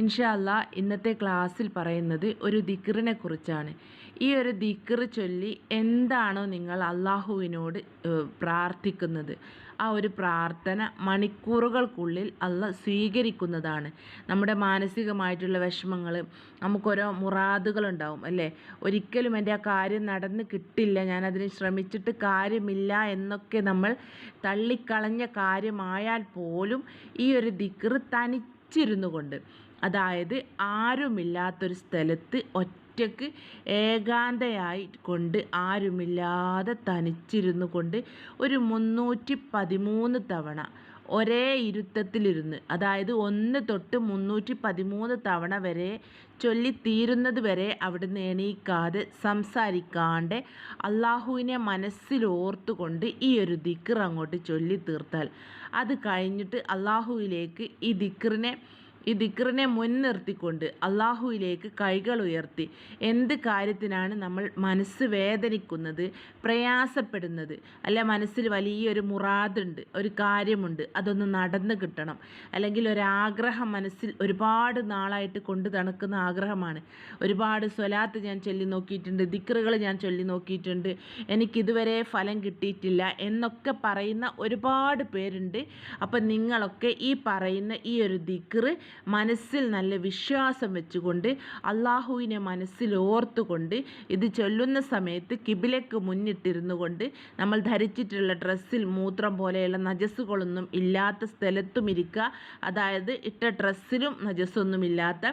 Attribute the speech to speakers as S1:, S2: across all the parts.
S1: ഇൻഷാ അല്ലാ ഇന്നത്തെ ക്ലാസ്സിൽ പറയുന്നത് ഒരു ദിക്റിനെ കുറിച്ചാണ്. ഈ ഒരു ദിക്ർ ചൊല്ലി എന്താണോ നിങ്ങൾ അള്ളാഹുവിനോട് പ്രാർത്ഥിക്കുന്നത്. ആ ഒരു പ്രാർത്ഥന മണിക്കൂറുകൾക്കുള്ളിൽ അല്ല സ്വീകരിക്കുന്നതാണ്. നമ്മുടെ മാനസികമായിട്ടുള്ള വിഷമങ്ങൾ നമുക്കോരോ മുറാദുകളുണ്ടാവും അല്ലേ? ഒരിക്കലും എന്റെ ആ കാര്യം നടന്ന് കിട്ടില്ല ഞാനതിന് ശ്രമിച്ചിട്ട് കാര്യമില്ല എന്നൊക്കെ നമ്മൾ തള്ളിക്കളഞ്ഞ കാര്യമായാൽ പോലും ഈ ഒരു ദിക്ർ തനിച്ചിരുന്നു കൊണ്ട് അതായത് ആരുമില്ലാത്തൊരു സ്ഥലത്ത് ഒറ്റയ്ക്ക് ഏകാന്തയായി കൊണ്ട് ആരുമില്ലാതെ തനിച്ചിരുന്നു കൊണ്ട് ഒരു മുന്നൂറ്റി പതിമൂന്ന് തവണ ഒരേ ഇരുത്തത്തിലിരുന്ന് അതായത് ഒന്ന് തൊട്ട് മുന്നൂറ്റി പതിമൂന്ന് തവണ വരെ ചൊല്ലി തീരുന്നത് വരെ അവിടുന്ന് എണീക്കാതെ സംസാരിക്കാണ്ട് അള്ളാഹുവിനെ മനസ്സിലോർത്തുകൊണ്ട് ഈ ഒരു ദിക്കർ അങ്ങോട്ട് ചൊല്ലി തീർത്താൽ അത് കഴിഞ്ഞിട്ട് അള്ളാഹുവിലേക്ക് ഈ ദിക്റിനെ ഈ ദിക്റിനെ മുൻനിർത്തിക്കൊണ്ട് അള്ളാഹുവിലേക്ക് കൈകൾ ഉയർത്തി. എന്ത് കാര്യത്തിനാണ് നമ്മൾ മനസ്സ് വേദനിക്കുന്നത് പ്രയാസപ്പെടുന്നത്? അല്ല മനസ്സിൽ വലിയൊരു മുറാദുണ്ട് ഒരു കാര്യമുണ്ട് അതൊന്ന് നടന്നു കിട്ടണം. അല്ലെങ്കിൽ ഒരാഗ്രഹം മനസ്സിൽ ഒരുപാട് നാളായിട്ട് കൊണ്ട് തണുക്കുന്ന ആഗ്രഹമാണ്. ഒരുപാട് സ്വലാത്ത് ഞാൻ ചൊല്ലി നോക്കിയിട്ടുണ്ട് ദിക്റുകൾ ഞാൻ ചൊല്ലി നോക്കിയിട്ടുണ്ട്. എനിക്കിതുവരെ ഫലം കിട്ടിയിട്ടില്ല എന്നൊക്കെ പറയുന്ന ഒരുപാട് പേരുണ്ട്. അപ്പം നിങ്ങളൊക്കെ ഈ പറയുന്ന ഈ ഒരു ദിക്റ് മനസ്സിൽ നല്ല വിശ്വാസം വെച്ചുകൊണ്ട് അള്ളാഹുവിനെ മനസ്സിൽ ഓർത്തുകൊണ്ട് ഇത് ചൊല്ലുന്ന സമയത്ത് കിബിലക്ക് മുന്നിട്ടിരുന്നു കൊണ്ട് നമ്മൾ ധരിച്ചിട്ടുള്ള ഡ്രസ്സിൽ മൂത്രം പോലെയുള്ള നജസ്സുകളൊന്നും ഇല്ലാത്ത സ്ഥലത്തും ഇരിക്കുക. അതായത് ഇട്ട ഡ്രസ്സിലും നജസ്സൊന്നും ഇല്ലാത്ത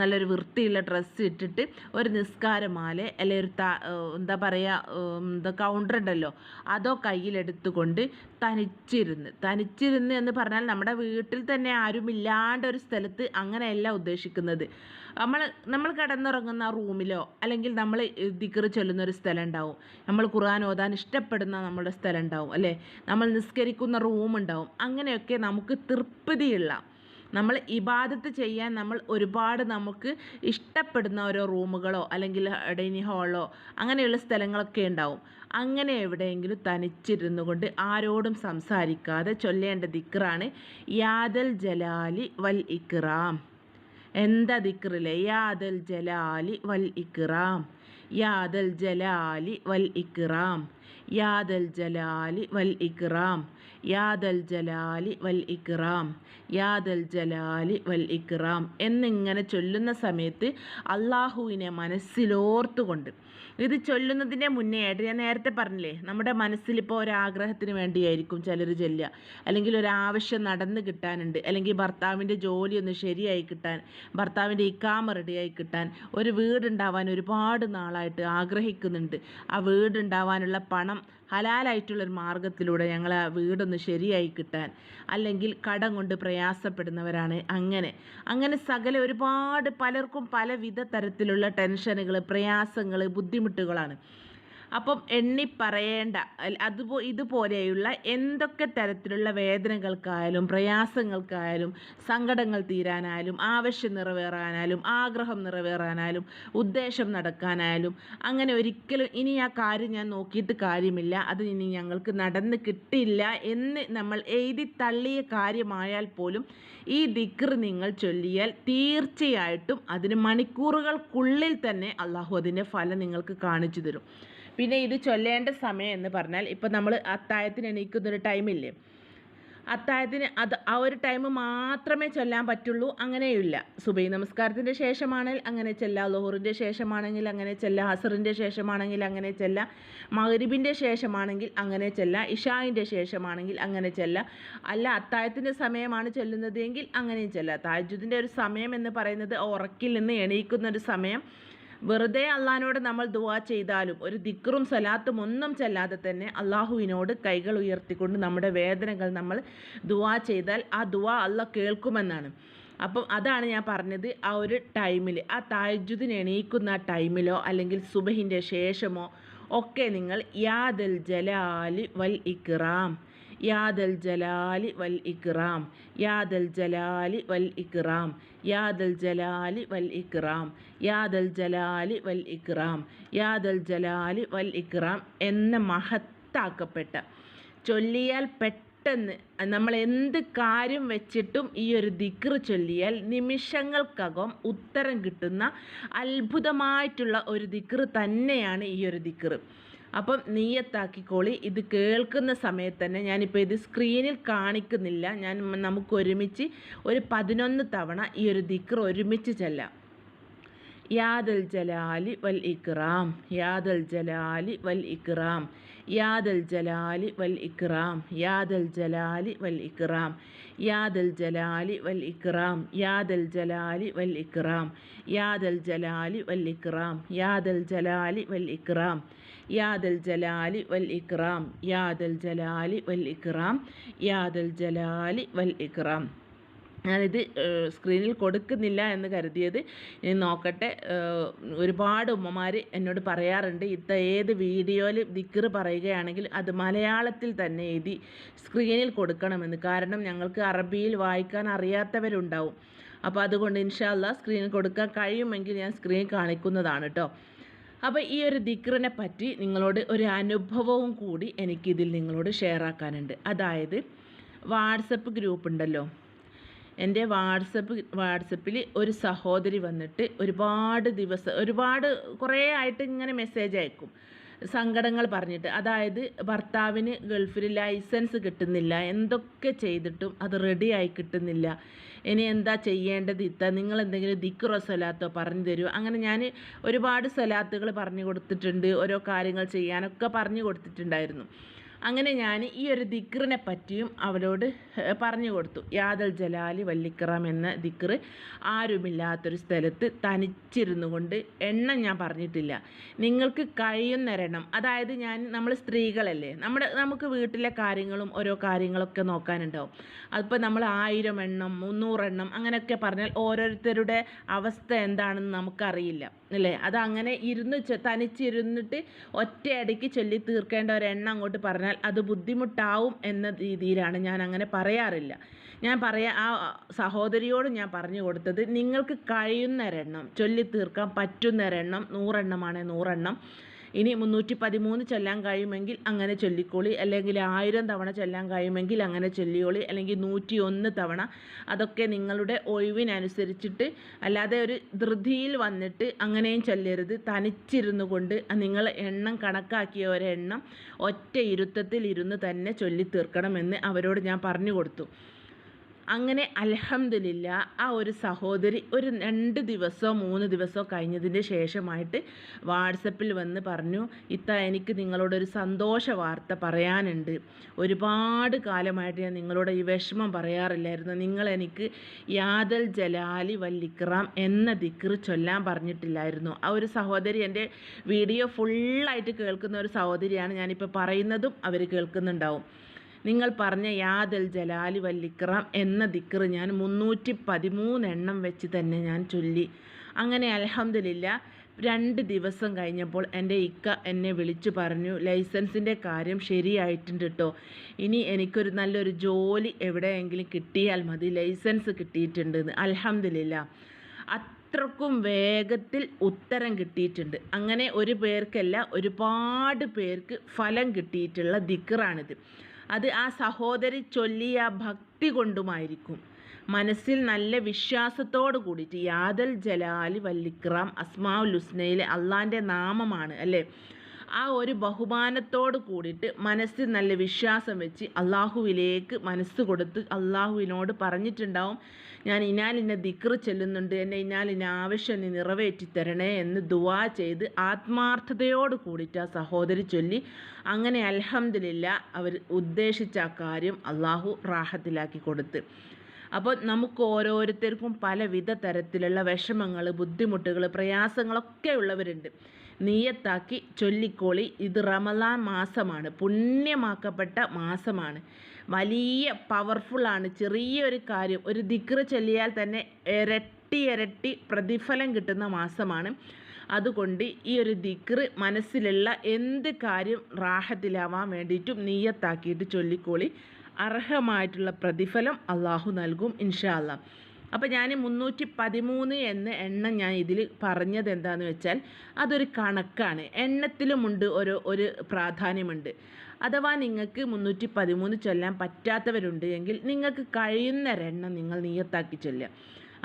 S1: നല്ലൊരു വൃത്തിയുള്ള ഡ്രസ്സ് ഇട്ടിട്ട് ഒരു നിസ്കാരമാല അല്ലെങ്കിൽ ഒരു എന്താ പറയുക എന്താ കൗണ്ടർ ഉണ്ടല്ലോ അതോ കയ്യിലെടുത്തുകൊണ്ട് തനിച്ചിരുന്ന്. തനിച്ചിരുന്ന് എന്ന് പറഞ്ഞാൽ നമ്മുടെ വീട്ടിൽ തന്നെ ആരുമില്ലാണ്ട് ഒരു സ്ഥലത്ത് അങ്ങനെയല്ല ഉദ്ദേശിക്കുന്നത്. നമ്മൾ നമ്മൾ കിടന്നുറങ്ങുന്ന റൂമിലോ അല്ലെങ്കിൽ നമ്മൾ ദിക്കറ് ചൊല്ലുന്ന ഒരു സ്ഥലം ഉണ്ടാവും. നമ്മൾ ഖുർആൻ ഓതാൻ ഇഷ്ടപ്പെടുന്ന നമ്മുടെ സ്ഥലം ഉണ്ടാവും അല്ലേ? നമ്മൾ നിസ്കരിക്കുന്ന റൂം ഉണ്ടാവും. അങ്ങനെയൊക്കെ നമുക്ക് തൃപ്തിയുള്ള നമ്മൾ ഇബാദത്ത് ചെയ്യാൻ നമ്മൾ ഒരുപാട് നമുക്ക് ഇഷ്ടപ്പെടുന്ന ഓരോ റൂമുകളോ അല്ലെങ്കിൽ ഡൈനിങ് ഹാളോ അങ്ങനെയുള്ള സ്ഥലങ്ങളൊക്കെ ഉണ്ടാവും. അങ്ങനെ എവിടെയെങ്കിലും തനിച്ചിരുന്നു കൊണ്ട് ആരോടും സംസാരിക്കാതെ ചൊല്ലേണ്ട ദിക്റാണ് യാദൽ ജലാലി വൽ ഇക്റാം. എന്താ ദിക്റിലെ യാദൽ ജലാലി വൽ ഇക്റാം. യാദൽ ജലാലി വൽ ഇക്റാം. യാദൽ ജലാലി വൽ ഇക്റാം. യാദൽ ജലാലി വൽ ഇക്റാം യാദൽ ജലാലി വൽ ഇക്റാം എന്നിങ്ങനെ ചൊല്ലുന്ന സമയത്ത് അള്ളാഹുവിനെ മനസ്സിലോർത്തുകൊണ്ട്. ഇത് ചൊല്ലുന്നതിന്റെ മുന്നേ ആയിട്ട് ഞാൻ നേരത്തെ പറഞ്ഞില്ലേ നമ്മുടെ മനസ്സിലിപ്പോൾ ഒരാഗ്രഹത്തിന് വേണ്ടിയായിരിക്കും ചിലർ ചൊല്ലുക. അല്ലെങ്കിൽ ഒരാവശ്യം നടന്ന് കിട്ടാനുണ്ട്. അല്ലെങ്കിൽ ഭർത്താവിന്റെ ജോലി ഒന്ന് ശരിയായി കിട്ടാൻ ഭർത്താവിന്റെ ഇക്കാമ റെഡിയായി കിട്ടാൻ ഒരു വീടുണ്ടാവാൻ ഒരുപാട് നാളായിട്ട് ആഗ്രഹിക്കുന്നുണ്ട്. ആ വീടുണ്ടാവാനുള്ള പണം ഹലാലായിട്ടുള്ളൊരു മാർഗത്തിലൂടെ ഞങ്ങൾ ആ വീടൊന്ന് ശരിയായി കിട്ടാൻ അല്ലെങ്കിൽ കടം കൊണ്ട് പ്രയാസപ്പെടുന്നവരാണ് അങ്ങനെ. അങ്ങനെ സകല ഒരുപാട് പലർക്കും പലവിധ തരത്തിലുള്ള ടെൻഷനുകൾ പ്രയാസങ്ങൾ ബുദ്ധിമുട്ടുകളാണ്. അപ്പം എണ്ണി പറയേണ്ട അതുപോ ഇതുപോലെയുള്ള എന്തൊക്കെ തരത്തിലുള്ള വേദനകൾക്കായാലും പ്രയാസങ്ങൾക്കായാലും സങ്കടങ്ങൾ തീരാനായാലും ആവശ്യം നിറവേറാനായാലും ആഗ്രഹം നിറവേറാനായാലും ഉദ്ദേശം നടക്കാനായാലും അങ്ങനെ ഒരിക്കലും ഇനി ആ കാര്യം ഞാൻ നോക്കിയിട്ട് കാര്യമില്ല അത് ഇനി ഞങ്ങൾക്ക് നടന്ന് കിട്ടില്ല എന്ന് നമ്മൾ എഴുതി തള്ളിയ കാര്യമായാൽ പോലും ഈ ദിക്ർ നിങ്ങൾ ചൊല്ലിയാൽ തീർച്ചയായിട്ടും അതിന് മണിക്കൂറുകൾക്കുള്ളിൽ തന്നെ അള്ളാഹു അതിന്റെ ഫലം നിങ്ങൾക്ക് കാണിച്ചു തരും. പിന്നെ ഇത് ചൊല്ലേണ്ട സമയം എന്ന് പറഞ്ഞാൽ ഇപ്പം നമ്മൾ അത്തായത്തിന് എണീക്കുന്നൊരു ടൈമില്ലേ അത്തായത്തിന് അത് ആ ഒരു ടൈം മാത്രമേ ചൊല്ലാൻ പറ്റുള്ളൂ അങ്ങനെയില്ല സുബൈ നമസ്കാരത്തിന്റെ ശേഷമാണെങ്കിൽ അങ്ങനെ ചെല്ലാം ലോഹറിന്റെ ശേഷമാണെങ്കിൽ അങ്ങനെ ചെല്ലാം ഹസറിന്റെ ശേഷമാണെങ്കിൽ അങ്ങനെ ചെല്ലാം മഗ്രിബിന്റെ ശേഷമാണെങ്കിൽ അങ്ങനെ ചെല്ലാം ഇഷായിന്റെ ശേഷമാണെങ്കിൽ അങ്ങനെ ചെല്ലാം. അല്ല അത്തായത്തിന്റെ സമയമാണ് ചൊല്ലുന്നത് എങ്കിൽ അങ്ങനെയും ചെല്ലാം. താജുദിന്റെ ഒരു സമയം എന്ന് പറയുന്നത് ഉറക്കിൽ നിന്ന് എണീക്കുന്ന ഒരു സമയം. വെറുതെ അള്ളഹാനോട് നമ്മൾ ദുവാ ചെയ്താലും ഒരു ദിക്റും സലാത്തും ഒന്നും ചെല്ലാതെ തന്നെ അള്ളാഹുവിനോട് കൈകൾ ഉയർത്തിക്കൊണ്ട് നമ്മുടെ വേദനകൾ നമ്മൾ ദുവാ ചെയ്താൽ ആ ദുവാ അള്ള കേൾക്കുമെന്നാണ്. അപ്പം അതാണ് ഞാൻ പറഞ്ഞത് ആ ഒരു ടൈമിൽ ആ താജുദിന് എണീക്കുന്ന ടൈമിലോ അല്ലെങ്കിൽ സുബഹിന്റെ ശേഷമോ ഒക്കെ നിങ്ങൾ യാദൽ ജലാലി വൽ ഇക്റാം യാദൽ ജലാലി വൽ ഇക്റാം യാദൽ ജലാലി വൽ ഇക്റാം യാദൽ ജലാലി വൽ ഇക്റാം യാദൽ ജലാലി വൽ ഇക്റാം യാദൽ ജലാലി വൽ ഇക്റാം എന്ന മഹത്താക്കപ്പെട്ട ചൊല്ലിയാൽ പെട്ടെന്ന് നമ്മൾ എന്ത് കാര്യം വെച്ചിട്ടും ഈ ഒരു ദിക്ർ ചൊല്ലിയാൽ നിമിഷങ്ങൾക്കകം ഉത്തരം കിട്ടുന്ന അത്ഭുതമായിട്ടുള്ള ഒരു ദിക്ർ തന്നെയാണ് ഈ ഒരു ദിക്ർ അപ്പം നീയത്താക്കിക്കോളി ഇത് കേൾക്കുന്ന സമയത്ത് തന്നെ ഞാനിപ്പോൾ ഇത് സ്ക്രീനിൽ കാണിക്കുന്നില്ല. ഞാൻ നമുക്ക് ഒരുമിച്ച് ഒരു പതിനൊന്ന് തവണ ഈ ഒരു ദിക്ർ ഒരുമിച്ച് ചെല്ലാം. യാദൽ ജലാലി വൽ ഇക്റാം യാദൽ ജലാലി വൽ ഇക്റാം യാദൽ ജലാലി വൽ ഇക്റാം യാദൽ ജലാലി വൽ ഇക്റാം യാദൽ ജലാലി വൽ ഇക്റാം യാദൽ ജലാലി വൽ ഇക്റാം യാദൽ ജലാലി വൽ ഇക്റാം യാദൽ ജലാലി വൽ ഇക്റാം. യാദൽ ജലാലി വൽ ഇക്റാം. യാദൽ ജലാലി വൽ ഇക്റാം. യാദൽ ജലാലി വൽ ഇക്റാം. ഞാനിത് സ്ക്രീനിൽ കൊടുക്കുന്നില്ല എന്ന് കരുതിയത് ഇനി നോക്കട്ടെ. ഒരുപാട് ഉമ്മമാർ എന്നോട് പറയാറുണ്ട് ഇത്ത ഏത് വീഡിയോയിൽ ദിക്കറ് പറയുകയാണെങ്കിൽ അത് മലയാളത്തിൽ തന്നെ എഴുതി സ്ക്രീനിൽ കൊടുക്കണമെന്ന്. കാരണം ഞങ്ങൾക്ക് അറബിയിൽ വായിക്കാൻ അറിയാത്തവരുണ്ടാവും. അപ്പോൾ അതുകൊണ്ട് ഇൻഷാല്ല സ്ക്രീനിൽ കൊടുക്കാൻ കഴിയുമെങ്കിൽ ഞാൻ സ്ക്രീൻ കാണിക്കുന്നതാണ് കേട്ടോ അപ്പോൾ ഈ ഒരു ദിക്റിനെ പറ്റി നിങ്ങളോട് ഒരു അനുഭവവും കൂടി എനിക്കിതിൽ നിങ്ങളോട് ഷെയർ ആക്കാനുണ്ട്. അതായത് വാട്സപ്പ് ഗ്രൂപ്പ് ഉണ്ടല്ലോ. എന്റെ വാട്സപ്പ് വാട്സപ്പിൽ ഒരു സഹോദരി വന്നിട്ട് ഒരുപാട് ദിവസം ഒരുപാട് കുറേ ആയിട്ട് ഇങ്ങനെ മെസ്സേജ് അയക്കും. സങ്കടങ്ങൾ പറഞ്ഞിട്ട്. അതായത് ഭർത്താവിന് ഗൾഫിൽ ലൈസൻസ് കിട്ടുന്നില്ല. എന്തൊക്കെ ചെയ്തിട്ടും അത് റെഡിയായി കിട്ടുന്നില്ല. ഇനി എന്താ ചെയ്യേണ്ടത്? ഇത്ത നിങ്ങൾ എന്തെങ്കിലും ദിക്റോ സ്വലാത്തോ പറഞ്ഞു തരൂ. അങ്ങനെ ഞാൻ ഒരുപാട് സ്വലാത്തുകൾ പറഞ്ഞു കൊടുത്തിട്ടുണ്ട്. ഓരോ കാര്യങ്ങൾ ചെയ്യാനൊക്കെ പറഞ്ഞു കൊടുത്തിട്ടുണ്ടായിരുന്നു. അങ്ങനെ ഞാൻ ഈ ഒരു ദിക്റിനെ പറ്റിയും അവരോട് പറഞ്ഞു കൊടുത്തു. യാദൽ ജലാലി വല്ലിക്കറാം എന്ന ദിക്റ് ആരുമില്ലാത്തൊരു സ്ഥലത്ത് തനിച്ചിരുന്നു കൊണ്ട് എണ്ണം ഞാൻ പറഞ്ഞിട്ടില്ല. നിങ്ങൾക്ക് കഴിയുന്നൊരെണ്ണം അതായത് ഞാൻ നമ്മൾ സ്ത്രീകളല്ലേ നമ്മുടെ നമുക്ക് വീട്ടിലെ കാര്യങ്ങളും ഓരോ കാര്യങ്ങളൊക്കെ നോക്കാനുണ്ടാവും. അതിപ്പോൾ നമ്മൾ ആയിരം എണ്ണം മുന്നൂറെണ്ണം അങ്ങനെയൊക്കെ പറഞ്ഞാൽ ഓരോരുത്തരുടെ അവസ്ഥ എന്താണെന്ന് നമുക്കറിയില്ല. അല്ലേ? അത് അങ്ങനെ ഇരുന്ന് തനിച്ചിരുന്നിട്ട് ഒറ്റയടിക്ക് ചൊല്ലി തീർക്കേണ്ട ഒരു എണ്ണം അങ്ങോട്ട് പറഞ്ഞാൽ അത് ബുദ്ധിമുട്ടാവും എന്ന രീതിയിലാണ് ഞാൻ അങ്ങനെ പറയാറില്ല. ഞാൻ പറയാ ആ സഹോദരിയോട് ഞാൻ പറഞ്ഞു കൊടുത്തത് നിങ്ങൾക്ക് കഴിയുന്നൊരെണ്ണം ചൊല്ലി തീർക്കാൻ പറ്റുന്നൊരെണ്ണം നൂറെണ്ണമാണെങ്കിൽ നൂറെണ്ണം ഇനി മുന്നൂറ്റി പതിമൂന്ന് ചൊല്ലാൻ കഴിയുമെങ്കിൽ അങ്ങനെ ചൊല്ലിക്കോളി. അല്ലെങ്കിൽ ആയിരം തവണ ചൊല്ലാൻ കഴിയുമെങ്കിൽ അങ്ങനെ ചൊല്ലിയോളി അല്ലെങ്കിൽ നൂറ്റി ഒന്ന് തവണ. അതൊക്കെ നിങ്ങളുടെ ഒഴിവിനനുസരിച്ചിട്ട് അല്ലാതെ ഒരു ധൃതിയിൽ വന്നിട്ട് അങ്ങനെയും ചൊല്ലരുത്. തനിച്ചിരുന്നു കൊണ്ട് നിങ്ങൾ എണ്ണം കണക്കാക്കിയ ഒരെണ്ണം ഒറ്റ ഇരുത്തത്തിൽ ഇരുന്ന് തന്നെ ചൊല്ലി തീർക്കണമെന്ന് അവരോട് ഞാൻ പറഞ്ഞു കൊടുത്തു. അങ്ങനെ അലഹമില്ല ആ ഒരു സഹോദരി ഒരു രണ്ട് ദിവസമോ മൂന്ന് ദിവസമോ കഴിഞ്ഞതിന് ശേഷമായിട്ട് വാട്സപ്പിൽ വന്ന് പറഞ്ഞു ഇത്ത എനിക്ക് നിങ്ങളോടൊരു സന്തോഷ വാർത്ത പറയാനുണ്ട്. ഒരുപാട് കാലമായിട്ട് ഞാൻ നിങ്ങളോട് ഈ വിഷമം പറയാറില്ലായിരുന്നു. നിങ്ങൾ എനിക്ക് യാദൽ ജലാലി വല്ലിക്രാം എന്ന ദിക്ർ ചൊല്ലാൻ പറഞ്ഞിട്ടില്ലായിരുന്നു. ആ ഒരു സഹോദരി എന്റെ വീഡിയോ ഫുള്ളായിട്ട് കേൾക്കുന്ന ഒരു സഹോദരിയാണ് ഞാനിപ്പോൾ പറയുന്നതും അവർ കേൾക്കുന്നുണ്ടാവും. നിങ്ങൾ പറഞ്ഞ യാദൽ ജലാലി വല്ലിക്രം എന്ന ദിക്ർ ഞാൻ മുന്നൂറ്റി പതിമൂന്നെണ്ണം വെച്ച് തന്നെ ഞാൻ ചൊല്ലി. അങ്ങനെ അലഹമില്ല രണ്ട് ദിവസം കഴിഞ്ഞപ്പോൾ എന്റെ ഇക്ക എന്നെ വിളിച്ചു പറഞ്ഞു ലൈസൻസിന്റെ കാര്യം ശരിയായിട്ടുണ്ട് കേട്ടോ ഇനി എനിക്കൊരു നല്ലൊരു ജോലി എവിടെയെങ്കിലും കിട്ടിയാൽ മതി ലൈസൻസ് കിട്ടിയിട്ടുണ്ട് അലഹമില്ല അത്രക്കും വേഗത്തിൽ ഉത്തരം കിട്ടിയിട്ടുണ്ട്. അങ്ങനെ ഒരു പേർക്കല്ല ഒരുപാട് പേർക്ക് ഫലം കിട്ടിയിട്ടുള്ള ദിക്റാണിത്. അത് ആ സഹോദരി ചൊല്ലിയ ഭക്തി കൊണ്ടുമായിരിക്കും. മനസ്സിൽ നല്ല വിശ്വാസത്തോട് കൂടിയിട്ട് യാദൽ ജലാലി വല്ലിക്രാം അസ്മാഉൽ ഹുസ്നയിലെ അള്ളാന്റെ നാമമാണ് അല്ലേ? ആ ഒരു ബഹുമാനത്തോട് കൂടിയിട്ട് മനസ്സിൽ നല്ല വിശ്വാസം വെച്ച് അള്ളാഹുവിലേക്ക് മനസ്സ് കൊടുത്ത് അള്ളാഹുവിനോട് പറഞ്ഞിട്ടുണ്ടാവും. ഞാൻ ഇനാലിനെ ദിക്റ് ചെല്ലുന്നുണ്ട്. എന്നെ ഇനാലിന്റെ ആവശ്യം നീ നിറവേറ്റി തരണേ എന്ന് ദുവാ ചെയ്ത് ആത്മാർത്ഥതയോട് കൂടിയിട്ട് ആ സഹോദരി ചൊല്ലി. അങ്ങനെ അലഹമില്ല അവർ ഉദ്ദേശിച്ച ആ കാര്യം അള്ളാഹു റാഹത്തിലാക്കി കൊടുത്ത്. അപ്പോൾ നമുക്ക് ഓരോരുത്തർക്കും പലവിധ തരത്തിലുള്ള വിഷമങ്ങൾ ബുദ്ധിമുട്ടുകൾ പ്രയാസങ്ങളൊക്കെ ഉള്ളവരുണ്ട്. നീയത്താക്കി ചൊല്ലിക്കോളി. ഇത് റമലാൻ മാസമാണ്. പുണ്യമാക്കപ്പെട്ട മാസമാണ്. വലിയ പവർഫുള്ളാണ് ചെറിയൊരു കാര്യം ഒരു ദിക്റ് ചൊല്ലിയാൽ തന്നെ ഇരട്ടി ഇരട്ടി പ്രതിഫലം കിട്ടുന്ന മാസമാണ്. അതുകൊണ്ട് ഈ ഒരു ദിക്റ് മനസ്സിലുള്ള എന്ത് കാര്യം റാഹത്തിലാവാൻ വേണ്ടിയിട്ടും നീയത്താക്കിയിട്ട് ചൊല്ലിക്കോളി. അർഹമായിട്ടുള്ള പ്രതിഫലം അള്ളാഹു നൽകും ഇൻഷാ അല്ലാ അപ്പോൾ ഞാൻ മുന്നൂറ്റി പതിമൂന്ന് എന്ന എണ്ണം ഞാൻ ഇതിൽ പറഞ്ഞത് എന്താണെന്ന് വെച്ചാൽ അതൊരു കണക്കാണ്. എണ്ണത്തിലുമുണ്ട് ഒരു ഒരു പ്രാധാന്യമുണ്ട്. അഥവാ നിങ്ങൾക്ക് മുന്നൂറ്റി പതിമൂന്ന് ചൊല്ലാൻ പറ്റാത്തവരുണ്ട് എങ്കിൽ നിങ്ങൾക്ക് കഴിയുന്ന എണ്ണം നിങ്ങൾ നീയത്താക്കി ചൊല്ലുക.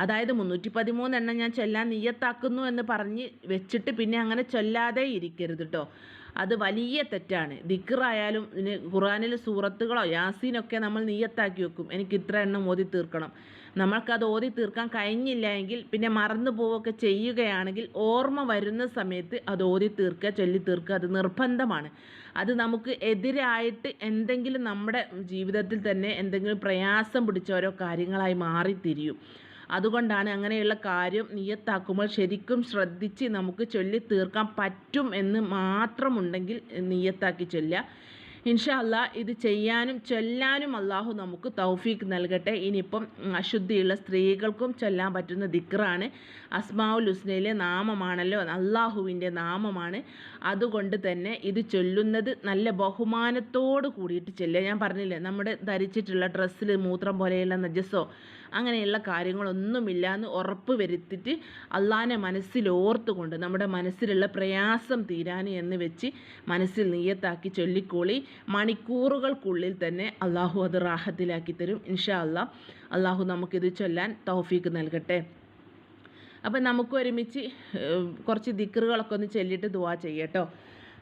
S1: അതായത് മുന്നൂറ്റി പതിമൂന്ന് എണ്ണം ഞാൻ ചൊല്ലാൻ നീയത്താക്കുന്നു എന്ന് പറഞ്ഞ് വെച്ചിട്ട് പിന്നെ അങ്ങനെ ചൊല്ലാതെ ഇരിക്കരുത് കേട്ടോ അത് വലിയ തെറ്റാണ്. ദിക്റായാലും ഇനി ഖുറാനിൽ സൂറത്തുകളോ യാസീനൊക്കെ നമ്മൾ നീയത്താക്കി വെക്കും. എനിക്ക് ഇത്ര എണ്ണം ഓതി തീർക്കണം. നമ്മൾക്കത് ഓതി തീർക്കാൻ കഴിഞ്ഞില്ല എങ്കിൽ പിന്നെ മറന്നു പോവുകയൊക്കെ ചെയ്യുകയാണെങ്കിൽ ഓർമ്മ വരുന്ന സമയത്ത് അത് ഓതി തീർക്കുക ചൊല്ലി തീർക്കുക. അത് നിർബന്ധമാണ്. അത് നമുക്ക് എതിരായിട്ട് എന്തെങ്കിലും നമ്മുടെ ജീവിതത്തിൽ തന്നെ എന്തെങ്കിലും പ്രയാസം പിടിച്ച ഓരോ കാര്യങ്ങളായി മാറിത്തിരിയും. അതുകൊണ്ടാണ് അങ്ങനെയുള്ള കാര്യം നിയത്താക്കുമ്പോൾ ശരിക്കും ശ്രദ്ധിച്ച് നമുക്ക് ചൊല്ലി തീർക്കാൻ പറ്റും എന്ന് മാത്രമുണ്ടെങ്കിൽ നിയത്താക്കി ചൊല്ലുക. ഇൻഷാ അല്ലാ ഇത് ചെയ്യാനും ചൊല്ലാനും അള്ളാഹു നമുക്ക് തൗഫീക്ക് നൽകട്ടെ. ഇനിയിപ്പം അശുദ്ധിയുള്ള സ്ത്രീകൾക്കും ചൊല്ലാൻ പറ്റുന്ന ദിക്റാണ്. അസ്മാവുൽ ഹുസ്നയിലെ നാമമാണല്ലോ അള്ളാഹുവിന്റെ നാമമാണ്. അതുകൊണ്ട് തന്നെ ഇത് ചൊല്ലുന്നത് നല്ല ബഹുമാനത്തോട് കൂടിയിട്ട് ചെല്ലുക. ഞാൻ പറഞ്ഞില്ലേ നമ്മുടെ ധരിച്ചിട്ടുള്ള ഡ്രസ്സിൽ മൂത്രം പോലെയുള്ള നജസ്സോ അങ്ങനെയുള്ള കാര്യങ്ങളൊന്നുമില്ല എന്ന് ഉറപ്പ് വരുത്തിയിട്ട് അള്ളാഹിനെ മനസ്സിൽ ഓർത്തുകൊണ്ട് നമ്മുടെ മനസ്സിലുള്ള പ്രയാസം തീരാൻ എന്ന് വെച്ച് മനസ്സിൽ നീയത്താക്കി ചൊല്ലിക്കോളി. മണിക്കൂറുകൾക്കുള്ളിൽ തന്നെ അള്ളാഹു അത് റാഹത്തിലാക്കി തരും. ഇൻഷാ അല്ല അള്ളാഹു നമുക്കിത് ചൊല്ലാൻ തൗഫീക്ക് നൽകട്ടെ. അപ്പം നമുക്ക് ഒരുമിച്ച് കുറച്ച് ദിക്കറുകളൊക്കെ ഒന്ന് ചൊല്ലിയിട്ട് ദുവാ ചെയ്യട്ടോ.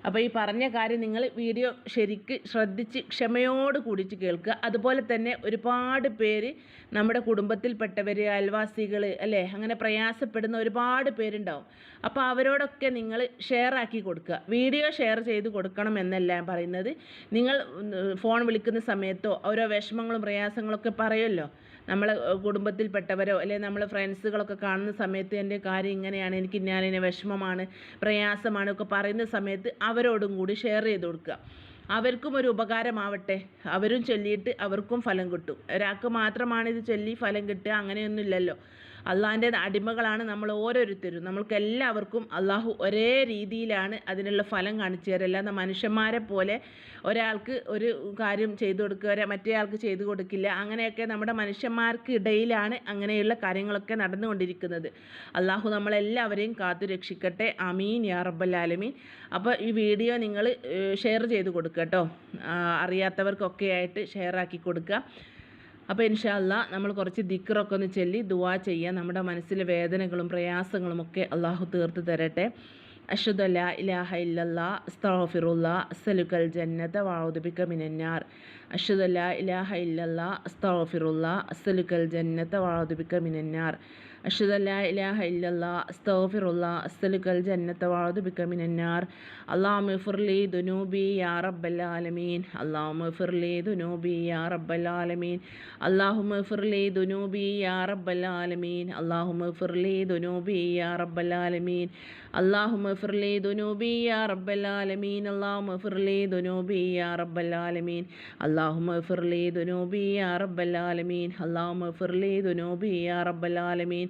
S1: അപ്പോൾ ഈ പറഞ്ഞ കാര്യം നിങ്ങൾ വീഡിയോ ശരിക്ക് ശ്രദ്ധിച്ച് ക്ഷമയോട് കൂടിച്ച് കേൾക്കുക. അതുപോലെ തന്നെ ഒരുപാട് പേര് നമ്മുടെ കുടുംബത്തിൽപ്പെട്ടവർ അയൽവാസികൾ അല്ലേ? അങ്ങനെ പ്രയാസപ്പെടുന്ന ഒരുപാട് പേരുണ്ടാവും. അപ്പോൾ അവരോടൊക്കെ നിങ്ങൾ ഷെയർ ആക്കി കൊടുക്കുക. വീഡിയോ ഷെയർ ചെയ്ത് കൊടുക്കണം എന്നല്ല പറയുന്നത്. നിങ്ങൾ ഫോൺ വിളിക്കുന്ന സമയത്തോ ഓരോ വിഷമങ്ങളും പ്രയാസങ്ങളൊക്കെ പറയുമല്ലോ? നമ്മളെ കുടുംബത്തിൽപ്പെട്ടവരോ അല്ലെങ്കിൽ നമ്മൾ ഫ്രണ്ട്സുകളൊക്കെ കാണുന്ന സമയത്ത് എന്റെ കാര്യം ഇങ്ങനെയാണ് എനിക്ക് ഞാനിനെ വിഷമമാണ് പ്രയാസമാണ് ഒക്കെ പറയുന്ന സമയത്ത് അവരോടും കൂടി ഷെയർ ചെയ്ത് കൊടുക്കുക. അവർക്കും ഒരു ഉപകാരമാവട്ടെ. അവരും ചൊല്ലിയിട്ട് അവർക്കും ഫലം കിട്ടും. ഒരാൾക്ക് മാത്രമാണ് ഇത് ചൊല്ലി ഫലം കിട്ടുക അങ്ങനെയൊന്നുമില്ലല്ലോ. അള്ളാഹിന്റെ അടിമകളാണ് നമ്മൾ ഓരോരുത്തരും. നമ്മൾക്ക് എല്ലാവർക്കും അള്ളാഹു ഒരേ രീതിയിലാണ് അതിനുള്ള ഫലം കാണിച്ചു തരിക അല്ലാതെ മനുഷ്യന്മാരെ പോലെ ഒരാൾക്ക് ഒരു കാര്യം ചെയ്തു കൊടുക്കുക മറ്റേ ആൾക്ക് ചെയ്തു കൊടുക്കില്ല. അങ്ങനെയൊക്കെ നമ്മുടെ മനുഷ്യന്മാർക്ക് ഇടയിലാണ് അങ്ങനെയുള്ള കാര്യങ്ങളൊക്കെ നടന്നുകൊണ്ടിരിക്കുന്നത്. അള്ളാഹു നമ്മളെല്ലാവരെയും കാത്തു രക്ഷിക്കട്ടെ. അമീൻ യാ റബ്ബൽ അപ്പോൾ ഈ വീഡിയോ നിങ്ങൾ ഷെയർ ചെയ്ത് കൊടുക്കുക കേട്ടോ. അറിയാത്തവർക്കൊക്കെ ആയിട്ട് ഷെയർ ആക്കി കൊടുക്കുക. അപ്പോൾ ഇൻഷാല്ല നമ്മൾ കുറച്ച് ദിക്കറൊക്കെ ഒന്ന് ചൊല്ലി ദുവാ ചെയ്യുക നമ്മുടെ മനസ്സിലെ വേദനകളും പ്രയാസങ്ങളും ഒക്കെ അള്ളാഹു തീർത്ത് തരട്ടെ. അഷുദല്ല ഇലാഹ ഇല്ലല്ല സ്തോഫിറുല്ല സലുക്കൽ ജന്നത വാവുദിപ്പിക്ക മിനന്നാർ അഷുദല്ല ഇലാഹ ഇല്ലല്ല സ്തോഫിറുല്ല സലുക്കൽ ജന്നത വാവുദിപ്പിക്ക മിനന്നാർ അഷദല്ലാ ഇലാഹ ഇല്ലല്ലാ അസ്തഫിറുല്ലാ അസ്സലുക്കൽ ജന്നത്ത വാദുബിക്ക മിനന്നാർ അള്ളാഹ് മിഫുർലി ദുനൂബി യാ റബ്ബല്ലാലമീൻ അള്ളാഹ് മിഫുർലി ദുനൂബി യാ റബ്ബല്ലാലമീൻ അള്ളാഹു മിഫുർലി ദുനൂബി യാ റബ്ബല്ലാലമീൻ അള്ളാഹു മിഫുർലി ദുനൂബി യാ റബ്ബല്ലാലമീൻ അള്ളാഹു മിഫുർലി ദുനൂബി യാ റബ്ബല്ലാലമീൻ അള്ളാഹു മിഫുർലി ദുനൂബി യാ റബ്ബല്ലാലമീൻ അള്ളാഹു മിഫുർലി ദുനൂബി യാ റബ്ബല്ലാലമീൻ അള്ളാഹു മിഫുർലി ദുനൂബി യാ റബ്ബല്ലാലമീൻ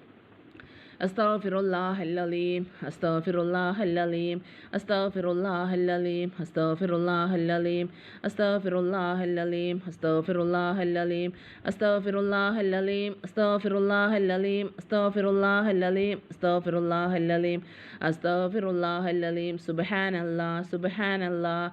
S1: أستغفر الله العظيم أستغفر الله العظيم أستغفر الله العظيم أستغفر الله العظيم أستغفر الله العظيم أستغفر الله العظيم أستغفر الله العظيم أستغفر الله العظيم أستغفر الله العظيم أستغفر الله العظيم أستغفر الله العظيم سبحان الله سبحان الله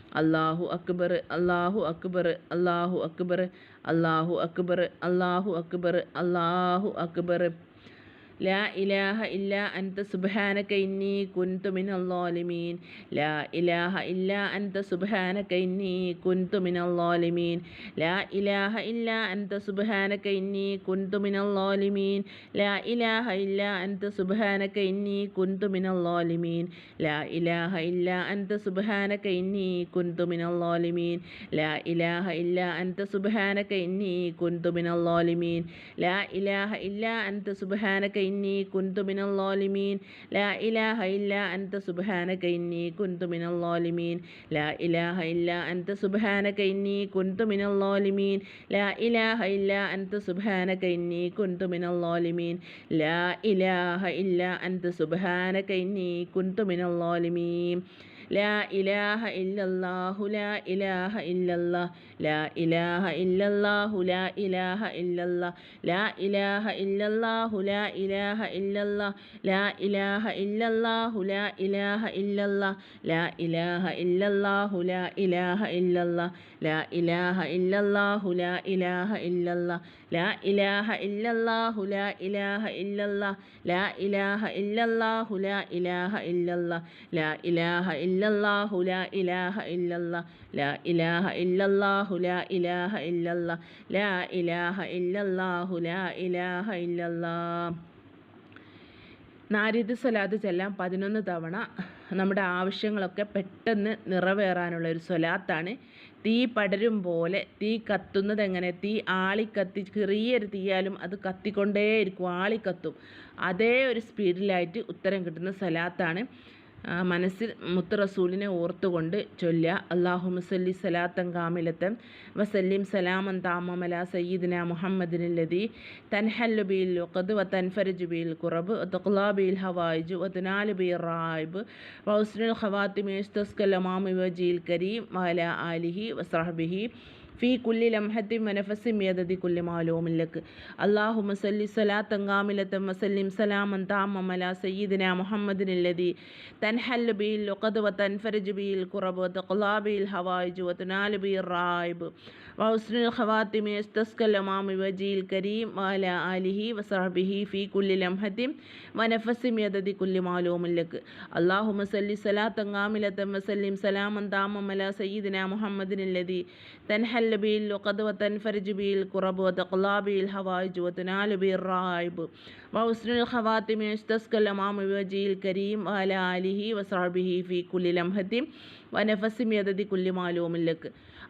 S1: അള്ളാഹു അക്ബർ അള്ളാഹു അക്ബർ അള്ളാഹു അക്ബർ അള്ളാഹു അക്ബർ അള്ളാഹു അക്ബർ അള്ളാഹു അക്ബർ. ലാ ഇലാഹ ഇല്ല അൻത സുബാനക്ക ഇന്നി കുൻതു മിനല്ലോലിമീൻ ലാ ഇലാഹ ഇല്ല അൻത സുബാനക്ക ഇന്നി കുൻതു മിനല്ലോലിമീൻ ലാ ഇലാഹ ഇല്ല അൻത സുബാനക്ക ഇന്നി കുൻതു മിനല്ലോലിമീൻ ലാ ഇലാഹ ഇല്ല അൻത സുബാനക്ക ഇന്നി കുൻതു മിനല്ലോലിമീൻ ലാ ഇലാഹ ഇല്ല അൻത സുബാനക്ക ഇന്നി കുൻതു മിനല്ലോലിമീൻ ലാ ഇലാഹ ഇല്ല അൻത സുബാനക്ക ഇന്നി കുൻതു മിനല്ലോലിമീൻ ലാ ഇലാഹ ഇല്ല അൻത സുബാനക്ക ഇന്നീ കുന്തു മിനല്ലോലിമീൻ ലാ ഇലാഹ ഇല്ല അൻത സുബാനക ഇന്നീ കുന്തു മിനല്ലോലിമീൻ ലാ ഇലാഹ ഇല്ല അൻത സുബാനക ഇന്നീ കുന്തു മിനല്ലോലിമീൻ ലാ ഇലാഹ ഇല്ല അൻത സുബാനക ഇന്നീ കുന്തു മിനല്ലോലിമീൻ ലാ ഇലാഹ ഇല്ല അൻത സുബാനക ഇന്നീ കുന്തു മിനല്ലോലിമീൻ ലാ ഇലാഹ ഇല്ലല്ലാഹു ലാ ഇലാഹ ഇല്ലല്ലാ ലാ ഇലാഹ ഇല്ലല്ലാഹു ലാ ഇലാഹ ഇല്ലല്ലാ ലാ ഇലാഹ ഇല്ലല്ലാഹു ലാ ഇലാഹ ഇല്ലല്ലാ ലാ ഇലാഹ ഇല്ലല്ലാഹു ലാ ഇലാഹ ഇല്ലല്ലാ ലാ ഇലാഹ ഇല്ലല്ലാഹു ലാ ഇലാഹ ഇല്ലല്ലാ ലാ ഇലാഹ ഇല്ലല്ലാഹു ലാ ഇലാഹ ഇല്ലല്ലാ ലാ ഇലാഹ ഇല്ലല്ലാഹു ലാ ഇലാഹ ഇല്ലല്ലാ ലാ ഇലാഹ ഇല്ലല്ലാഹു ലാ ഇലാഹ ഇല്ലല്ലാ ലാ ഇലാഹ ഇല്ല ഇല്ലല്ലാഹു ലാ ഇലാഹ ഇല്ലല്ലാ ലാ ഇലാഹ ഇല്ലല്ലാഹു ലാ ഇലാഹ ഇല്ലല്ലാ ലാ ഇലാഹ ഇല്ലല്ലാഹു ലാ ഇലാഹ ഇല്ലല്ലാ. നാരിത് സലാത്ത് ചെല്ലാം പതിനൊന്ന് തവണ നമ്മുടെ ആവശ്യങ്ങളൊക്കെ പെട്ടെന്ന് നിറവേറാനുള്ള ഒരു സ്വലാത്താണ്. തീ പടരും പോലെ തീ കത്തുന്നത് എങ്ങനെ? തീ ആളിക്കത്തി ചെറിയൊരു തീയാലും അത് കത്തിക്കൊണ്ടേയിരിക്കും ആളിക്കത്തും. അതേ ഒരു സ്പീഡിലായിട്ട് ഉത്തരം കിട്ടുന്ന സ്വലാത്താണ്. മനസ്സിൽ മുത്ത് റസൂലിനെ ഓർത്തുകൊണ്ട് ചൊല്ലുക. അള്ളാഹു മുസല്ലി സലാത്തൻ കാമിലത്തൻ വസല്ലിം സലാമൻ താമമല സയ്യിദിന മുഹമ്മദിനല്ലതി തൻഹല്ലു ബിൽ ലുഖദ് വ തൻഫരജു ബിൽ കുറബ് വ ബിൽ ഹവായിജു വ തുനാലു ബിൽ റായിബ് വൗസ്നുൽ ഖവാത്തിമി ഇസ്തസ്കലമാമി വജീൽ കരീം വല ആലിഹി വസ്രഹബിഹി ഫീ കുല്ലി ലംഹത്തി വനഫസി മിയതതി കുല്ലി മാലൂമില്ലക്ക് അള്ളാഹു മസല്ലി സലാത്തൻ കാമിലത്തൻ വസല്ലിം സലാമൻ താമമല സയ്യിദിന മുഹമ്മദിനല്ലതി തൻഹൽ ബിയിൽ ലൊക്കത് വ തൻഫരജ് ബിയിൽ കുറബ് തഖ്ലാബിയിൽ ഹവായിജ് വ തുനാല് ബിയിൽ റായിബ്. വൗസ്നുൽ ഖവാത്തിമി എസ്തസ്കല്ലമാം വജീൽ കരീം വാല ആലിഹി വസഹബിഹി ഫി കുല്ലി ലംഹത്തിം വനഫസിം യദതി കുല്ലി മാലൂമുല്ലക്ക് അള്ളാഹു മസല്ലി സലാത്തങ്ങാമിലത്തം വസല്ലിം സലാമൻ താമമല സയ്യിദിന മുഹമ്മദിനല്ലതി തൻഹൽ ബിൽ وقد وتنفرج به الكرب وتقلى به الهوائج وتنال به الرائب وحسن الخواتم يستسقى الأمام بوجهه الكريم وعلى آله وصحبه في كل لمحة ونفس يدد كل معلوم لك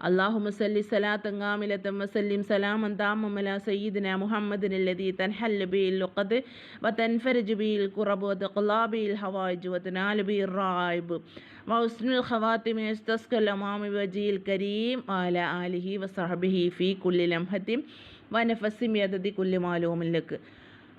S1: اللهم صل صلاة كاملة وسلم سلاما تاما على سيدنا محمد الذي تنحل به اللقد وتنفرج به الكرب وتقلى به الحوائج وتنال به الرائب وحسن الخواتم يستسقى الأمام وجه الكريم وعلى آله وصحبه في كل لمحة ونفس يدد كل معلوم لك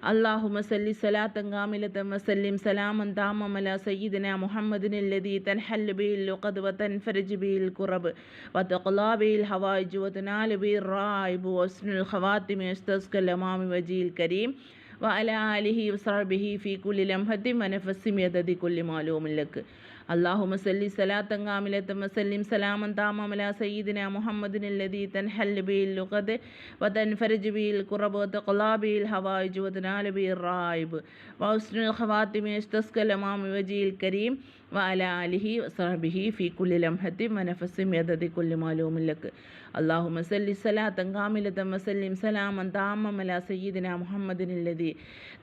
S1: اللهم صل صلاة كاملة وسلم سلاما تاما على سيدنا محمد الذي تنحل به اللقد وتنفرج به الكرب وتقلى به الحوائج وتنال به الرائب وحسن الخواتم يستسقى الأمام وجه الكريم وعلى آله وصحبه في كل لمحة ونفس يدد كل معلوم لك അള്ളാഹു മസല്ലി സലാത്തങ്കാമിലത്ത് മസല്ലിം സലാമൻ താമല സയ്യിദിന മുഹമ്മദിനല്ലതി തൻ ഹൽബിയിൽ ലുഖദ് വതൻ ഫരജ്ബിയിൽ കുറബ് തലാബിയിൽ ഹവായിജ് വതനാലബിയിൽ റായിബ് വസ്നുൽ ഖവാത്തിമേഷ് തസ്കലമാം വിവജിയിൽ കരീം വാല അലിഹി സഹബിഹി ഫി കുല്ലി ലംഹത്തി മനഫസി മേധതി കുല്ലി മാലൂമില്ലക്ക് അള്ളാഹു മസല്ലി സലാത്തൻ കാമിലത്തൻ വസല്ലിം സലാമൻ താമമല സയ്യിദിന മുഹമ്മദിനില്ലതി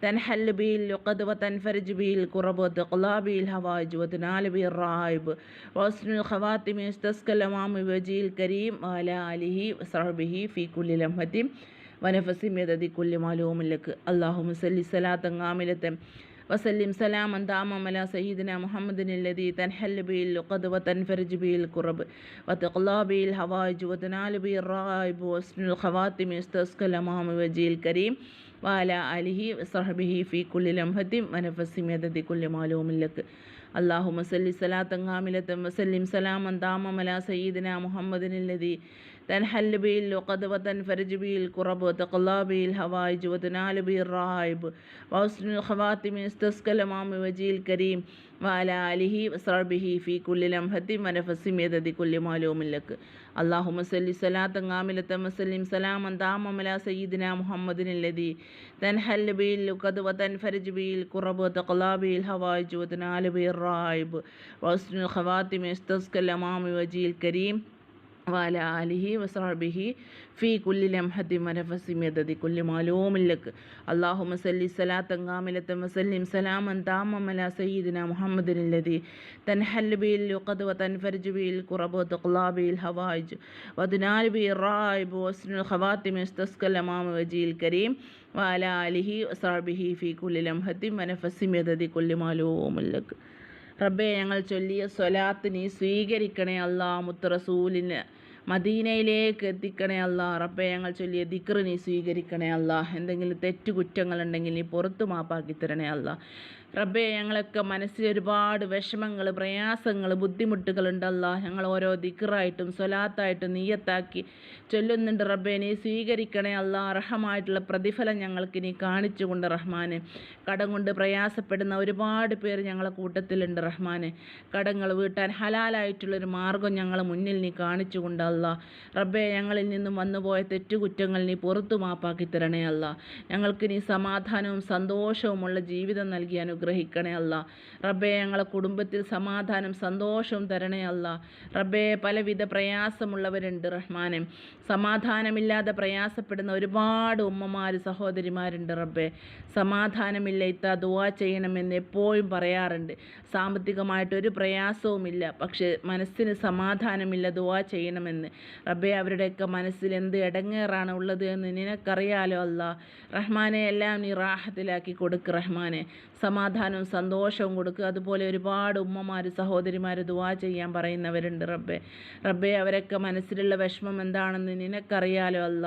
S1: തൻഹൽ ബിയിൽ ലുഖദ് വതൻ ഫർജ് ബിയിൽ കുറബ് തഖ്ലാ ബിയിൽ ഹവാജ് വതനാല ബിയിൽ റായിബ് വസ്നുൽ ഖവാത്തിമി ഇസ്തസ്കലമാമി വജീൽ കരീം വാല അലിഹി സഹബിഹി ഫി കുല്ലി ലംഹത്തി ونفس من കുല്ലി كل معلوم لك اللهم صل وسلم سلاما داما على سيدنا محمد الذي تنحل به اللقد وتنفرج به الكرب وتقلى به الحوائج وتنال به الرغائب وحسن الخواتم يستسقى الأمام وجه الكريم وعلى آله وصحبه في كل لمحة ونفس يدد كل معلوم لك اللهم صل صلاة كاملة وسلم سلاما داما على سيدنا محمد الذي تنحل به اللقد وتنفرج به الكرب وتقضى به الهوائج وتنال به الرائب وحسن الخواتم استسقى الأمام وجه الكريم وعلى آله وصحبه في كل لمحة ونفس يدد كل معلوم لك അള്ളാഹു മസല്ലി സലാത്തൻ കാമിലത്തെ വസല്ലിം സലാമൻ താമമല സയ്യിദിന മുഹമ്മദിനല്ലതി തൻഹൽ ബിയിൽ ലുക്കത് വതൻ ഫരജ് ബിയിൽ കുറബ് തഖലാബിയിൽ ഹവാജ് വതനാല് ബിയിൽ റായിബ് വസ്നുൽ ഖവാത്തിമ ഇസ്തസ്കൽ അമാമി വജീൽ കരീം وجه الكريم وعلى آله وصحبه في كل لمحة ونفس يدد كل معلوم لك اللهم صل صلاة كاملة وسلم سلاما تاما على سيدنا محمد الذي تنحل به اللقد وتنفرج به الكرب وتقضى به الهوائج وتنال به الرائب وحسن الخواتم استسقى الأمام وجه الكريم وعلى آله وصحبه في كل لمحة ونفس يدد كل معلوم لك റബ്ബെ ഞങ്ങൾ ചൊല്ലിയ സ്വലാത്ത് നീ സ്വീകരിക്കണേ അല്ലാ മുത്തറസൂലിന് മദീനയിലേക്ക് എത്തിക്കണേ അല്ല. റബ്ബെ ഞങ്ങൾ ചൊല്ലിയ ദിക്റ് നീ സ്വീകരിക്കണേ അല്ല. എന്തെങ്കിലും തെറ്റുകുറ്റങ്ങളുണ്ടെങ്കിൽ നീ പുറത്തു മാപ്പാക്കി തരണേ അല്ല. റബ്ബെ ഞങ്ങളൊക്കെ മനസ്സിൽ ഒരുപാട് വിഷമങ്ങൾ പ്രയാസങ്ങൾ ബുദ്ധിമുട്ടുകളുണ്ടല്ല ഞങ്ങൾ ഓരോ ദിക്റായിട്ടും സ്വലാത്തായിട്ടും നീയത്താക്കി ചൊല്ലുന്നുണ്ട് റബ്ബെ നീ സ്വീകരിക്കണേ അല്ല. അർഹമായിട്ടുള്ള പ്രതിഫലം ഞങ്ങൾക്ക് നീ കാണിച്ചുകൊണ്ട് റഹ്മാന്. കടം കൊണ്ട് പ്രയാസപ്പെടുന്ന ഒരുപാട് പേര് ഞങ്ങളെ കൂട്ടത്തിലുണ്ട് റഹ്മാന്. കടങ്ങൾ വീട്ടാൻ ഹലാലായിട്ടുള്ളൊരു മാർഗം ഞങ്ങളെ മുന്നിൽ നീ കാണിച്ചുകൊണ്ട് അല്ല. റബ്ബെ ഞങ്ങളിൽ നിന്നും വന്നുപോയ തെറ്റുകുറ്റങ്ങൾ നീ പുറത്തു മാപ്പാക്കി തരണേ അല്ല. ഞങ്ങൾക്ക് നീ സമാധാനവും സന്തോഷവുമുള്ള ജീവിതം നൽകി അനുഗ്രഹിക്കണേ അല്ല. റബ്ബേ ഞങ്ങളെ കുടുംബത്തിൽ സമാധാനം സന്തോഷം തരണേ അല്ല. റബ്ബേ പലവിധ പ്രയാസമുള്ളവരുണ്ട് റഹ്മാനെ. സമാധാനമില്ലാതെ പ്രയാസപ്പെടുന്ന ഒരുപാട് ഉമ്മമാർ സഹോദരിമാരുണ്ട് റബ്ബേ. സമാധാനമില്ല ഇത്ത ദുവാ ചെയ്യണമെന്ന് എപ്പോഴും പറയാറുണ്ട്. സാമ്പത്തികമായിട്ട് ഒരു പ്രയാസവുമില്ല പക്ഷേ മനസ്സിന് സമാധാനമില്ല ദുവാ ചെയ്യണമെന്ന്. റബ്ബേ അവരുടെയൊക്കെ മനസ്സിൽ എന്ത് ഇടങ്ങേറാണ് ഉള്ളത് എന്ന് നിനക്കറിയാലോ അല്ല. റഹ്മാനെ എല്ലാം നീ റാഹത്തിലാക്കി കൊടുക്ക് റഹ്മാനെ. സമാധാനവും സന്തോഷവും കൊടുക്കുക. അതുപോലെ ഒരുപാട് ഉമ്മമാർ സഹോദരിമാർ ദുവാ ചെയ്യാൻ പറയുന്നവരുണ്ട് റബ്ബെ. റബ്ബെ അവരൊക്കെ മനസ്സിലുള്ള വിഷമം എന്താണെന്ന് നിനക്കറിയാലോ അല്ല.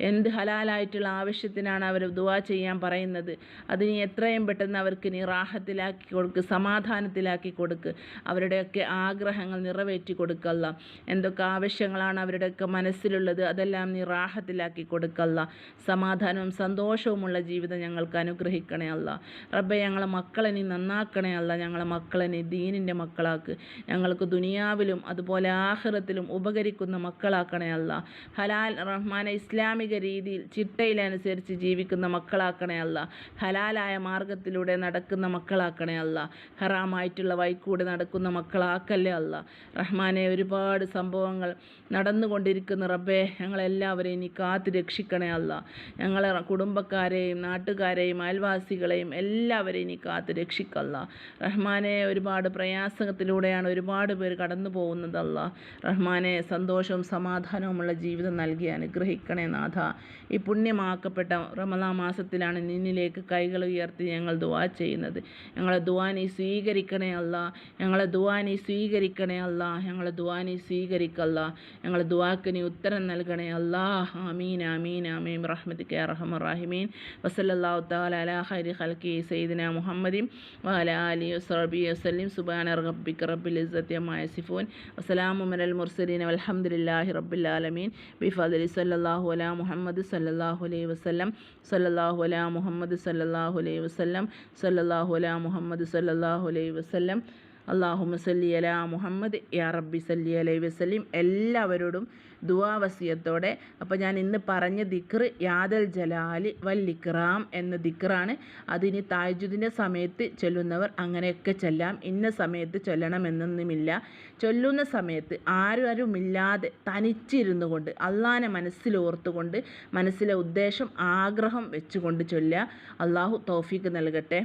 S1: എന്ത് ഹലാലായിട്ടുള്ള ആവശ്യത്തിനാണ് അവർ ദുവാ ചെയ്യാൻ പറയുന്നത്? അതിന് എത്രയും പെട്ടെന്ന് അവർക്ക് നീ റാഹത്തിലാക്കി കൊടുക്ക് സമാധാനത്തിലാക്കി കൊടുക്ക്. അവരുടെയൊക്കെ ആഗ്രഹങ്ങൾ നിറവേറ്റി കൊടുക്കല്ല എന്തൊക്കെ ആവശ്യങ്ങളാണ് അവരുടെയൊക്കെ മനസ്സിലുള്ളത് അതെല്ലാം നീ റാഹത്തിലാക്കി കൊടുക്കല്ല സമാധാനവും സന്തോഷവുമുള്ള ജീവിതം ഞങ്ങൾക്ക് അനുഗ്രഹിക്കണേ അല്ല. റബ്ബെ ഞങ്ങളെ മക്കളെ നീ നന്നാക്കണേ അല്ല. ഞങ്ങളെ മക്കളെ നീ ദീനിന്റെ മക്കളാക്ക്. ഞങ്ങൾക്ക് ദുനിയാവിലും അതുപോലെ ആഹ്റത്തിലും ഉപകരിക്കുന്ന മക്കളാക്കണേ അല്ല. ഹലാൽ റഹ്മാനെ ഇസ്ലാമിക രീതിയിൽ ചിട്ടയിലനുസരിച്ച് ജീവിക്കുന്ന മക്കളാക്കണേ അല്ല. ഹലാലായ മാർഗത്തിലൂടെ നടക്കുന്ന മക്കളാക്കണേ അല്ല. ഹറാമായിട്ടുള്ള വൈക്കൂടെ നടക്കുന്ന മക്കളാക്കല്ലേ അല്ല. റഹ്മാനെ ഒരുപാട് സംഭവങ്ങൾ നടന്നുകൊണ്ടിരിക്കുന്ന റബ്ബേ ഞങ്ങളെല്ലാവരെയും നീ കാത്തു രക്ഷിക്കണേ അല്ല. ഞങ്ങളെ കുടുംബക്കാരെയും നാട്ടുകാരെയും അയൽവാസികളെയും എല്ലാവരെയും നീ കാത്ത് രക്ഷിക്കല്ല. റഹ്മാനെ ഒരുപാട് പ്രയാസത്തിലൂടെയാണ് ഒരുപാട് പേർ കടന്നു പോകുന്നതല്ല. റഹ്മാനെ സന്തോഷവും സമാധാനവുമുള്ള ജീവിതം നൽകി അനുഗ്രഹിക്കണേ നാഥ. ഈ പുണ്യമാക്കപ്പെട്ട റമലാ മാസത്തിലാണ് നിന്നിലേക്ക് കൈകൾ ഉയർത്തി ഞങ്ങൾ ദുവാ ചെയ്യുന്നത്. ഞങ്ങളെ ദുവാനി സ്വീകരിക്കണേ അല്ല. ഞങ്ങളെ ദുവാനി സ്വീകരിക്കണേ അല്ല. ഞങ്ങളെ ദുവാനി സ്വീകരിക്കല്ല. ഞങ്ങളെ ദുവാക്ക് നീ ഉത്തരം നൽകണേ അല്ലാ. ആമീൻ ആമീൻ ആമീൻ. റഹ്മത്തിക്ക് റഹമുറാഹിമീൻ വസല്ലാഹു താല അലാ ഹരി ഖൽക്കി സയ്യിദിന മുഹമ്മദിൻ വഅല അലി വസ്റബി വസ്ലിം സുബാന റബ്ബിക റബ്ബിൽ ഇസ്സത്തി അമ്മാ യസിഫൂൻ. വസലാമു മിനൽ മുർസലീൻ. വൽഹംദുലില്ലാഹി റബ്ബിൽ ആലമീൻ. ബിഫദ്ലി സല്ലല്ലാഹു അലാ മുഹമ്മദ് സല്ലാഹു അലൈഹി വസ്ലം സല്ലല്ലാഹു അല മുഹമ്മദ് സല്ലാഹു അലൈഹി വസ്ലം സല്ലല്ലാഹു അല മുഹമ്മദ് സല്ലാഹു അലൈഹി വസല്ലം. അള്ളാഹുമ സല്ലി അല മുഹമ്മദ്. യാ റബ്ബി സല്ലി അലൈ വസല്ലിം. എല്ലാവരോടും ദുവാവസ്യത്തോടെ അപ്പോൾ ഞാൻ ഇന്ന് പറഞ്ഞ ദിക്ർ യാദൽ ജലാലി വൽ ഇക്റാം എന്ന ദിക്റാണ്. അതിന് താജുദിന്റെ സമയത്ത് ചൊല്ലുന്നവർ അങ്ങനെയൊക്കെ ചൊല്ലാം. ഇന്ന സമയത്ത് ചൊല്ലണമെന്നൊന്നുമില്ല. ചൊല്ലുന്ന സമയത്ത് ആരും ആരുമില്ലാതെ തനിച്ചിരുന്നു കൊണ്ട് അള്ളാനെ മനസ്സിലോർത്തുകൊണ്ട് മനസ്സിലെ ഉദ്ദേശം ആഗ്രഹം വെച്ചുകൊണ്ട് ചൊല്ലുക. അള്ളാഹു തോഫീക്ക് നൽകട്ടെ.